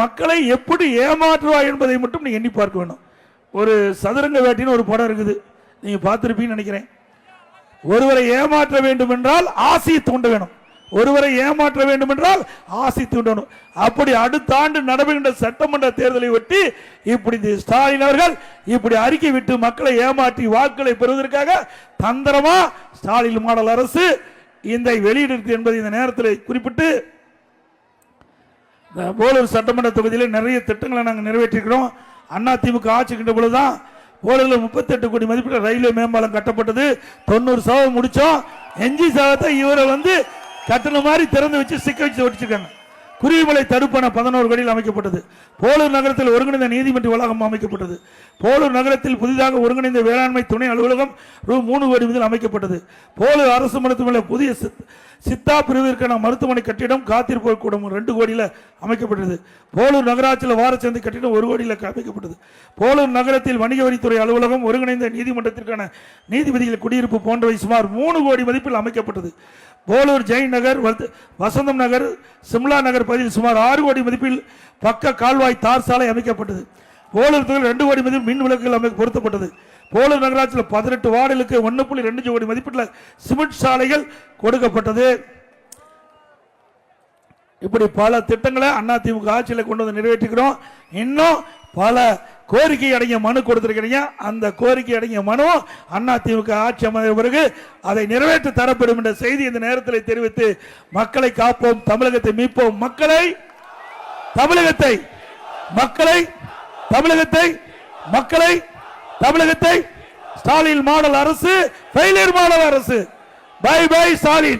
மக்களை எப்படி ஏமாற்றுவாய் என்பதை மட்டும் நீ எண்ணி பார்க்க வேணும். ஒரு சதுரங்க வேட்டின்னு ஒரு படம் இருக்குது. நீங்க பார்த்துருப்பீங்கன்னு நினைக்கிறேன். ஒருவரை ஏமாற்ற வேண்டும் என்றால் ஆசையை தூண்ட வேணும். ஒருவரை ஏமாற்ற வேண்டும் என்றால் ஆசை தூண்டணும். அப்படி அடுத்த ஆண்டு நடைபெறுகின்ற சட்டமன்ற தேர்தலை ஒட்டி இப்படி இந்த ஸ்டாலின் அவர்கள் இப்படி அறிக்கை விட்டு மக்களை ஏமாற்றி வாக்குகளை பெறுவதற்காக தந்திரமா ஸ்டாலின் மாடல் அரசு இந்த வெளியிடுறது என்பதை இந்த நேரத்தில் குறிப்பிட்டு போலூர் சட்டமன்ற தொகுதியில் நிறைய திட்டங்களை நாங்கள் நிறைவேற்றிருக்கிறோம். அண்ணா திமுக ஆட்சிக்கின்ற பொழுதுதான் போலூரில் முப்பத்தெட்டு கோடி மதிப்பில் ரயில்வே மேம்பாலம் கட்டப்பட்டது. தொண்ணூறு சதவீதம் முடித்தோம் எஞ்சி சதத்தை இவரை வந்து கட்டின மாதிரி திறந்து வச்சு சிக்க வச்சு ஒட்டிச்சிருக்காங்க. குருவிமலை தடுப்பணை பதினோரு கோடியில் அமைக்கப்பட்டது. போலூர் நகரத்தில் ஒருங்கிணைந்த நீதிமன்ற வளாகம் அமைக்கப்பட்டது. போலூர் நகரத்தில் புதிதாக ஒருங்கிணைந்த வேளாண்மை துணை அலுவலகம் ரூ. மூணு கோடி முதல் அமைக்கப்பட்டது. போலூர் அரசு மருத்துவமனை புதிய சித்- சித்தா பிரிவிற்கான மருத்துவமனை கட்டிடம் காத்திருப்போர் கூடம் ரெண்டு கோடியில் அமைக்கப்பட்டது. போலூர் நகராட்சியில் வாரச்சந்தை கட்டிடம் ஒரு கோடியில் அமைக்கப்பட்டது. போலூர் நகரத்தில் வணிக வரித்துறை அலுவலகம் ஒருங்கிணைந்த நீதிமன்றத்திற்கான நீதிபதிகள் குடியிருப்பு போன்றவை சுமார் மூணு கோடி மதிப்பில் அமைக்கப்பட்டது. போலூர் ஜெயின் நகர் வசந்தம் நகர் சிம்லா நகர் பகுதியில் சுமார் ஆறு கோடி மதிப்பில் பக்க கால்வாய் தார் சாலை அமைக்கப்பட்டது. போலூர் தொகுதியில் ரெண்டு கோடி மதிப்பில் மின் விளக்குகள் அமை பொருத்தப்பட்டது. போலூர் நகராட்சியில் பதினெட்டு வார்டுகளுக்கு ஒன்று புள்ளி ரெண்டு கோடி மதிப்பீட்டில் சிமெண்ட் சாலைகள் கொடுக்கப்பட்டது. இப்படி பல திட்டங்களை அதிமுக ஆட்சியில் கொண்டு வந்து நிறைவேற்றிக்கிறோம். இன்னும் பல கோரிக்கை அடங்கிய மனு கொடுத்திருக்கிறீங்க. அந்த கோரிக்கை அடங்கிய மனு அதிமுக ஆட்சி அமைந்த பிறகு அதை நிறைவேற்றி தரப்படும் என்ற செய்தி இந்த நேரத்தில் தெரிவித்து மக்களை காப்போம் தமிழகத்தை மீட்போம். மக்களை தமிழகத்தை மக்களை தமிழகத்தை மக்களை தமிழகத்தை. ஸ்டாலின் மாடல் அரசு ஃபெயிலியர் மாடல் அரசு. Bye bye Stalin.